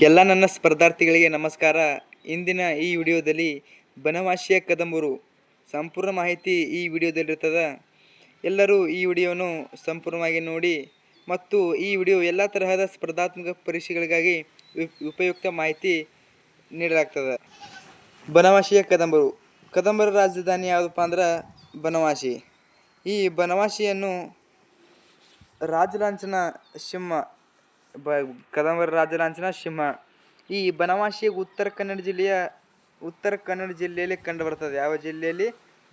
ಎಲ್ಲ ನನ್ನ ಸ್ಪರ್ಧಾರ್ಥಿಗಳಿಗೆ ನಮಸ್ಕಾರ. ಇಂದಿನ ಈ ವಿಡಿಯೋದಲ್ಲಿ ಬನವಾಸಿಯ ಕದಂಬರು. ಸಂಪೂರ್ಣ ಮಾಹಿತಿ ಈ ವಿಡಿಯೋದಲ್ಲಿರ್ತದೆ. ಎಲ್ಲರೂ ಈ ವಿಡಿಯೋನು ಸಂಪೂರ್ಣವಾಗಿ ನೋಡಿ ಮತ್ತು ಈ ವಿಡಿಯೋ ಎಲ್ಲ ತರಹದ ಸ್ಪರ್ಧಾತ್ಮಕ ಪರೀಕ್ಷೆಗಳಿಗಾಗಿ ಉಪ್- ಉಪಯುಕ್ತ ಮಾಹಿತಿ ನೀಡಲಾಗ್ತದೆ. ಬನವಾಸಿಯ ಕದಂಬರು. ಕದಂಬರ ರಾಜಧಾನಿ ಯಾವುದಪ್ಪ ಅಂದ್ರೆ ಬನವಾಸಿ. ಈ ಬನವಾಸಿಯನ್ನು ರಾಜಲಾಂಛನ ಸಿಂಹ ಬ, ಕದಂಬರ ರಾಜಲಾಂಛನ ಸಿಂಹ. ಈ ಬನವಾಸಿ ಉತ್ತರ ಕನ್ನಡ ಜಿಲ್ಲೆಯ, ಉತ್ತರ ಕನ್ನಡ ಜಿಲ್ಲೆಯಲ್ಲಿ ಕಂಡು ಬರ್ತದೆ. ಯಾವ ಜಿಲ್ಲೆಯಲ್ಲಿ?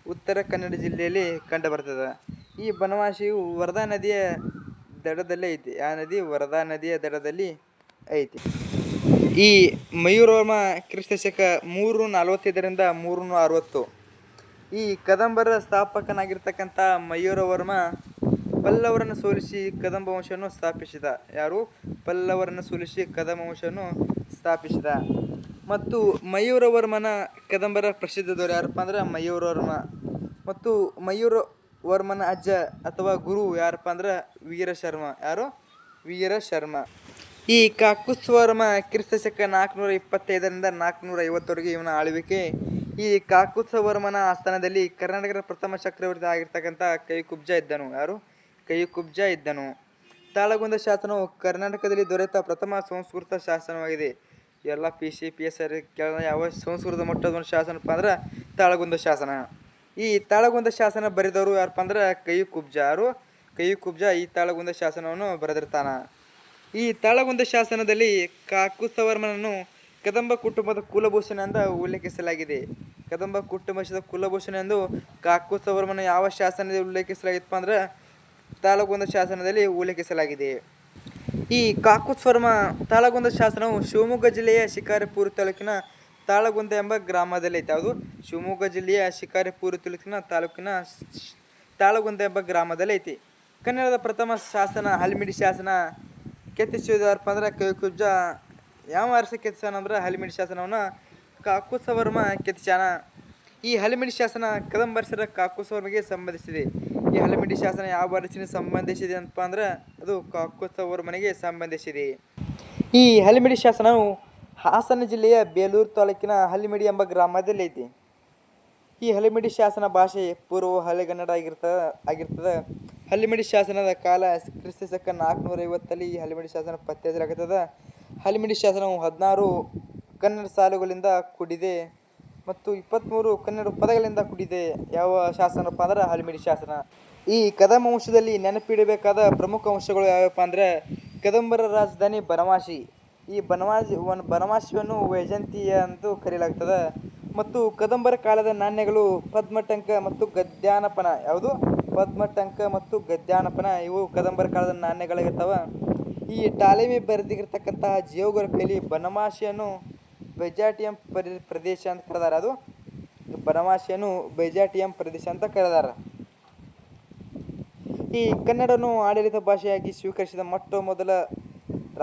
ಉತ್ತರ ಕನ್ನಡ ಜಿಲ್ಲೆಯಲ್ಲಿ ಕಂಡು ಬರ್ತದೆ. ಈ ಬನವಾಸಿಯು ವರದಾ ನದಿಯ ದಡದಲ್ಲೇ ಐತಿ. ಆ ನದಿ ವರದಾ ನದಿಯ ದಡದಲ್ಲಿ ಐತಿ. ಈ ಮಯೂರವರ್ಮ ಕ್ರಿಸ್ತ ಶಕ ಮೂರು ನಲವತ್ತೈದರಿಂದ ಮೂರು ಅರವತ್ತು ಈ ಕದಂಬರ ಸ್ಥಾಪಕನಾಗಿರ್ತಕ್ಕಂಥ ಮಯೂರವರ್ಮ ಪಲ್ಲವರನ್ನು ಸೋಲಿಸಿ ಕದಂಬ ವಂಶವನ್ನು ಸ್ಥಾಪಿಸಿದ. ಯಾರು? ಪಲ್ಲವರನ್ನು ಸೋಲಿಸಿ ಕದಂಬ ವಂಶವನ್ನು ಸ್ಥಾಪಿಸಿದ. ಮತ್ತು ಮಯೂರವರ್ಮನ ಕದಂಬರ ಪ್ರಸಿದ್ಧ ದೊರೆ ಯಾರಪ್ಪ ಅಂದ್ರೆ? ಮಯೂರವರ್ಮ. ಮತ್ತು ಮಯೂರವರ್ಮನ ಅಜ್ಜ ಅಥವಾ ಗುರು ಯಾರಪ್ಪ ಅಂದ್ರೆ? ವೀರಶರ್ಮ. ಯಾರು? ವೀರ ಶರ್ಮ ಈ ಕಾಕುಸ್ವರ್ಮ ಕ್ರಿಸ್ತ ಶಕ ನಾಲ್ಕುನೂರ ಇಪ್ಪತ್ತೈದರಿಂದ ನಾಲ್ಕುನೂರ ಐವತ್ತವರೆಗೆ ಇವನ ಆಳ್ವಿಕೆ. ಈ ಕಾಕುತ್ಸವರ್ಮನ ಆಸ್ಥಾನದಲ್ಲಿ ಕರ್ನಾಟಕದ ಪ್ರಥಮ ಚಕ್ರವರ್ತಿ ಆಗಿರ್ತಕ್ಕಂಥ ಕೈಕುಬ್ಜ ಇದ್ದನು. ಯಾರು? ಕೈಕುಬ್ಜ ಇದ್ದನು. ತಾಳಗುಂದ ಶಾಸನವು ಕರ್ನಾಟಕದಲ್ಲಿ ದೊರೆತ ಪ್ರಥಮ ಸಂಸ್ಕೃತ ಶಾಸನವಾಗಿದೆ. ಎಲ್ಲ P C P S R ಕೆಳ ಯಾವ ಸಂಸ್ಕೃತ ಮಟ್ಟದ ಒಂದು ಶಾಸನಪ್ಪ ಅಂದ್ರೆ ತಾಳಗುಂದ ಶಾಸನ. ಈ ತಾಳಗುಂದ ಶಾಸನ ಬರೆದವರು ಯಾರಪ್ಪ ಅಂದ್ರೆ ಕೈ ಕುಬ್ಜ. ಯಾರು? ಕೈ ಕುಬ್ಜ ಈ ತಾಳಗುಂದ ಶಾಸನವನ್ನು ಬರೆದಿರ್ತಾನ. ಈ ತಾಳಗುಂದ ಶಾಸನದಲ್ಲಿ ಕಾಕುತ್ಸವರ್ಮನನ್ನು ಕದಂಬ ಕುಟುಂಬದ ಕುಲಭೂಷಣ ಎಂದು ಉಲ್ಲೇಖಿಸಲಾಗಿದೆ. ಕದಂಬ ಕುಟುಂಬದ ಕುಲಭೂಷಣ ಎಂದು ಕಾಕುತ್ಸವರ್ಮನ ಯಾವ ಶಾಸನದಲ್ಲಿ ಉಲ್ಲೇಖಿಸಲಾಗಿತ್ತಪ್ಪ ಅಂದ್ರೆ ತಾಳಗುಂದ ಶಾಸನದಲ್ಲಿ ಉಲ್ಲೇಖಿಸಲಾಗಿದೆ. ಈ ಕಾಕುಸ್ವರ್ಮ ತಾಳಗುಂದ ಶಾಸನವು ಶಿವಮೊಗ್ಗ ಜಿಲ್ಲೆಯ ಶಿಕಾರಿಪುರ ತಾಲೂಕಿನ ತಾಳಗುಂದ ಎಂಬ ಗ್ರಾಮದಲ್ಲಿ ಅದು ಶಿವಮೊಗ್ಗ ಜಿಲ್ಲೆಯ ಶಿಕಾರಿಪುರ ತಾಲೂಕಿನ ತಾಲೂಕಿನ ತಾಳಗುಂದ ಎಂಬ ಗ್ರಾಮದಲ್ಲಿ ಐತಿ ಕನ್ನಡದ ಪ್ರಥಮ ಶಾಸನ, ಹಲ್ಮಿಡಿ ಶಾಸನ ಕೆತ್ತಿಸಿದಾರಪ್ಪ ಅಂದ್ರೆ ಕೈಕುಬ್ಜ ಯಾವ ವರ್ಷ ಕೆತ್ತಿಸಾನ ಅಂದ್ರೆ ಹಲ್ಮಿಡಿ ಶಾಸನವನ್ನು ಕಾಕುಸವರ್ಮ ಕೆತ್ತಿಸಾನ ಈ ಹಲ್ಮಿಡಿ ಶಾಸನ ಕದಂಬರಸರ ಕಾಕುಸವರ್ಮಗೆ ಸಂಬಂಧಿಸಿದೆ. ಈ ಹಲಮಿಡಿ ಶಾಸನ ಯಾವ ಅರಸಿನ ಸಂಬಂಧಿಸಿದೆ ಅಂತಪ್ಪ ಅಂದ್ರೆ ಅದು ಮನೆಗೆ ಸಂಬಂಧಿಸಿದೆ. ಈ ಹಲಮಿಡಿ ಶಾಸನವು ಹಾಸನ ಜಿಲ್ಲೆಯ ಬೇಲೂರು ತಾಲೂಕಿನ ಹಲಿಮಿಡಿ ಎಂಬ ಗ್ರಾಮದಲ್ಲಿ ಐತಿ ಈ ಹಲಿಮಿಡಿ ಶಾಸನ ಭಾಷೆ ಪೂರ್ವ ಹಳೆಗನ್ನಡ ಆಗಿರ್ತದ ಆಗಿರ್ತದೆ. ಹಲಿಮಿಡಿ ಶಾಸನದ ಕಾಲ ಕ್ರಿಸ್ತ ಶಕ ನಾಲ್ಕುನೂರ ಐವತ್ತಲ್ಲಿ ಈ ಹಲಿಮಿಡಿ ಶಾಸನ ಪತ್ತೆ ಹಲಿಮಿಡಿ ಶಾಸನವು ಹದಿನಾರು ಕನ್ನಡ ಸಾಲುಗಳಿಂದ ಕೂಡಿದೆ. ಮತ್ತು ಇಪ್ಪತ್ತ್ಮೂರು ಕನ್ನಡ ಪದಗಳಿಂದ ಕೂಡಿದೆ ಯಾವ ಶಾಸನಪ್ಪ ಅಂದ್ರೆ ಹಲಿಮಿಡಿ ಶಾಸನ. ಈ ಕದಂಬ ವಂಶದಲ್ಲಿ ನೆನಪಿಡಬೇಕಾದ ಪ್ರಮುಖ ಅಂಶಗಳು ಯಾವ್ಯಾವಪ್ಪ ಅಂದರೆ ಕದಂಬರ ರಾಜಧಾನಿ ಬನವಾಸಿ. ಈ ಬನವಾಸಿ ಒಂದು ಬನವಾಸಿಯನ್ನು ವೈಜಂತಿಯ ಎಂದು ಕರೆಯಲಾಗ್ತದೆ ಮತ್ತು ಕದಂಬರ ಕಾಲದ ನಾಣ್ಯಗಳು ಪದ್ಮಟಂಕ ಮತ್ತು ಗದ್ಯಾನಪನ. ಯಾವುದು? ಪದ್ಮಟಂಕ ಮತ್ತು ಗದ್ಯಾನಪನ. ಇವು ಕದಂಬರ ಕಾಲದ ನಾಣ್ಯಗಳಾಗಿರ್ತಾವ. ಈ ಟಾಲೆಮಿ ಬರೆದಿರ್ತಕ್ಕಂತಹ ಜಿಯೋಗ್ರಫಿಯಲ್ಲಿ ಬನವಾಸಿಯನ್ನು ಬೆಜಾಟಿಯಂ ಪರಿ, ಪ್ರದೇಶ ಅಂತ ಕರೆದಾರ. ಅದು ಬನವಾಸಿಯನ್ನು ಬೈಜಾಟಿಯಂ ಪ್ರದೇಶ ಅಂತ ಕರೆದಾರ. ಈ ಕನ್ನಡವನ್ನು ಆಡಳಿತ ಭಾಷೆಯಾಗಿ ಸ್ವೀಕರಿಸಿದ ಮೊಟ್ಟ ಮೊದಲ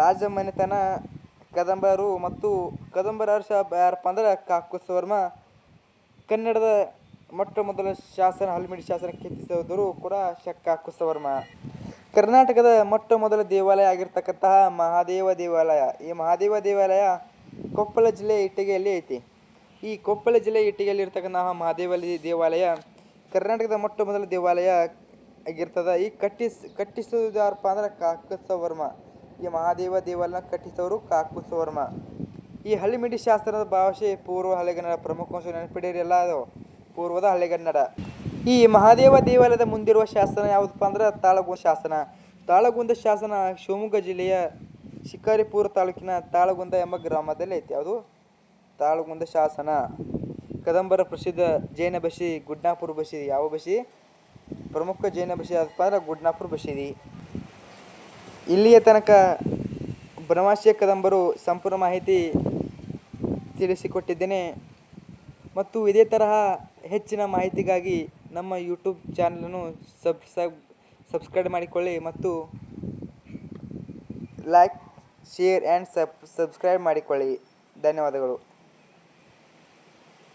ರಾಜಮನೆತನ ಕದಂಬರು ಮತ್ತು ಕದಂಬರ ಯಾರಪ್ಪ ಅಂದ್ರೆ ಕಾಕುಸ್ವರ್ಮ ಕನ್ನಡದ ಮೊಟ್ಟ ಮೊದಲ ಶಾಸನ, ಹಲ್ಮಿಡಿ ಶಾಸನ ಕೆತ್ತಿಸಿದವರು ಕೂಡ ಶ ಕರ್ನಾಟಕದ ಮೊಟ್ಟ ಮೊದಲ ದೇವಾಲಯ ಆಗಿರ್ತಕ್ಕಂತಹ ಮಹಾದೇವ ದೇವಾಲಯ. ಈ ಮಹಾದೇವ ದೇವಾಲಯ ಕೊಪ್ಪಳ ಜಿಲ್ಲೆಯ ಇಟ್ಟಿಗೆಯಲ್ಲಿ ಐತಿ. ಈ ಕೊಪ್ಪಳ ಜಿಲ್ಲೆಯ ಇಟ್ಟಿಗೆಯಲ್ಲಿ ಇರ್ತಕ್ಕಂತಹ ಮಹಾದೇವ ದೇವಾಲಯ, ಕರ್ನಾಟಕದ ಮೊಟ್ಟ ಮೊದಲ ದೇವಾಲಯ ಆಗಿರ್ತದ. ಈ ಕಟ್ಟಿಸ್ ಕಟ್ಟಿಸುವುದು ಯಾರಪ್ಪ ಅಂದ್ರೆ ಕಾಕುತ್ಸವರ್ಮ ಈ ಮಹಾದೇವ ದೇವಾಲಯ ಕಟ್ಟಿಸೋರು ಕಾಕುತ್ಸವರ್ಮ ಈ ಹಳ್ಳಿಮಿಡಿ ಶಾಸ್ತ್ರದ ಭಾಷೆ ಪೂರ್ವ ಹಳೆಗನ್ನಡ, ಪ್ರಮುಖ ಅಂಶ ನೆನಪಿಡಿರಿ ಎಲ್ಲ ಅದು. ಪೂರ್ವದ ಹಳೆಗನ್ನಡ. ಈ ಮಹಾದೇವ ದೇವಾಲಯದ ಮುಂದಿರುವ ಶಾಸನ ಯಾವುದಪ್ಪ ಅಂದ್ರೆ ತಾಳಗುಂದ ಶಾಸನ. ತಾಳಗುಂದ ಶಾಸನ ಶಿವಮೊಗ್ಗ ಜಿಲ್ಲೆಯ ಶಿಕಾರಿಪುರ ತಾಲೂಕಿನ ತಾಳಗುಂದ ಎಂಬ ಗ್ರಾಮದಲ್ಲಿ ಐತಿ. ಯಾವುದು? ತಾಳಗುಂದ ಶಾಸನ. ಕದಂಬರ ಪ್ರಸಿದ್ಧ ಜೈನ ಬಸಿ, ಗುಡ್ನಾಪುರ ಬಸಿ, ಯಾವ ಬಸಿ? ಪ್ರಮುಖ ಜೈನ ಬಸಿ ಯಾವ್ದಪ್ಪ ಅಂದ್ರೆ ಗುಡ್ನಾಪುರ ಬಸಿದಿ ಇಲ್ಲಿಯ ತನಕ ಬ್ರಹ್ಮಾಶಯ ಕದಂಬರು ಸಂಪೂರ್ಣ ಮಾಹಿತಿ ತಿಳಿಸಿಕೊಟ್ಟಿದ್ದೇನೆ. ಮತ್ತು ಇದೇ ತರಹ ಹೆಚ್ಚಿನ ಮಾಹಿತಿಗಾಗಿ ನಮ್ಮ ಯೂಟ್ಯೂಬ್ ಚಾನಲನ್ನು ಸಬ್ಸ್ಕ್ರೈಬ್ ಸಬ್ಸ್ಕ್ರೈಬ್ ಮಾಡಿಕೊಳ್ಳಿ ಮತ್ತು like share and sub subscribe ಮಾಡಿಕೊಳ್ಳಿ. ಧನ್ಯವಾದಗಳು.